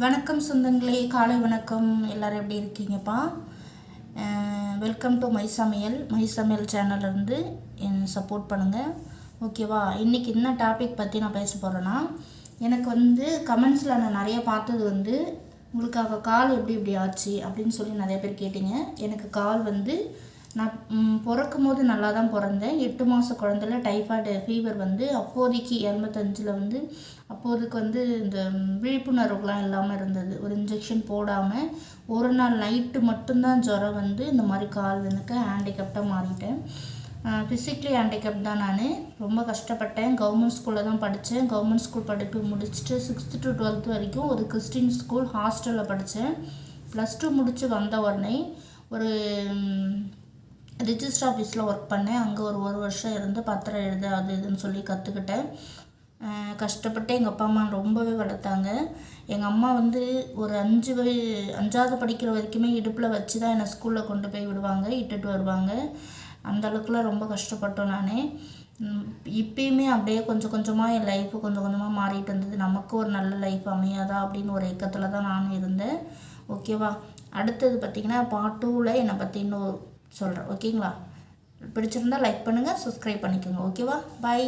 வணக்கம் சொந்தங்களே காலை வணக்கம். எல்லோரும் எப்படி இருக்கீங்கப்பா? வெல்கம் டு மை சமையல் மை சமையல் சேனல்லேருந்து என்ன சப்போர்ட் பண்ணுங்கள் ஓகேவா இன்றைக்கி என்ன டாபிக் பற்றி நான் பேச போகிறேன்னா எனக்கு வந்து கமெண்ட்ஸில் நான் நிறைய பார்த்தது வந்து உங்களுக்காக கால் எப்படி இப்படி ஆச்சு அப்படின்னு சொல்லி நிறைய பேர் கேட்டிங்க. எனக்கு கால் வந்து நான் பிறக்கும் போது நல்லா தான் பிறந்தேன். எட்டு மாத குழந்தைல டைஃபாய்டு ஃபீவர் வந்து அப்போதைக்கு இரநூத்தஞ்சில் வந்து அப்போதைக்கு வந்து இந்த விழிப்புணர்வுலாம் இல்லாமல் இருந்தது. ஒரு இன்ஜெக்ஷன் போடாமல் ஒரு நாள் நைட்டு மட்டும்தான் ஜுரம் வந்து இந்த மாதிரி கால் எனக்கு ஹேண்டிகேப்டாக மாறிட்டேன். ஃபிசிக்கலி ஹேண்டிகேப் தான் நான். ரொம்ப கஷ்டப்பட்டேன். கவர்மெண்ட் ஸ்கூலில் தான் படித்தேன் கவர்மெண்ட் ஸ்கூல் படிப்பு முடிச்சுட்டு சிக்ஸ்த்து டு டுவெல்த் வரைக்கும் ஒரு கிறிஸ்டின் ஸ்கூல் ஹாஸ்டலில் படித்தேன் ப்ளஸ் டூ முடித்து வந்த உடனே ஒரு ரிஜிஸ்டர் ஆஃபீஸில் ஒர்க் பண்ணேன். அங்கே ஒரு ஒரு வருஷம் இருந்து பத்திரம் எழுத அது இதுன்னு சொல்லி கற்றுக்கிட்டேன் கஷ்டப்பட்டு எங்கள் அப்பா அம்மா ரொம்பவே வளர்த்தாங்க. எங்கள் அம்மா வந்து ஒரு அஞ்சு வய அஞ்சாவது படிக்கிற வரைக்குமே இடுப்பில் வச்சு தான் என்னை ஸ்கூலில் கொண்டு போய் விடுவாங்க இட்டுட்டு வருவாங்க. அந்த அளவுக்குலாம் ரொம்ப கஷ்டப்பட்டோம் நான். இப்பயுமே அப்படியே கொஞ்சம் கொஞ்சமாக என் லைஃப்பு கொஞ்சம் கொஞ்சமாக மாறிட்டு இருந்தது. நமக்கு ஒரு நல்ல லைஃப் அமையாதா அப்படின்னு ஒரு ஏக்கத்தில் தான் நானும் இருந்தேன். ஓகேவா அடுத்தது பார்த்திங்கன்னா பார்ட் டூவில் என்னை பற்றி இன்னும் சொல்கிறேன் ஓகேங்களா பிடிச்சிருந்தா லைக் பண்ணுங்கள் சப்ஸ்கிரைப் பண்ணிக்கோங்க ஓகேவா பாய்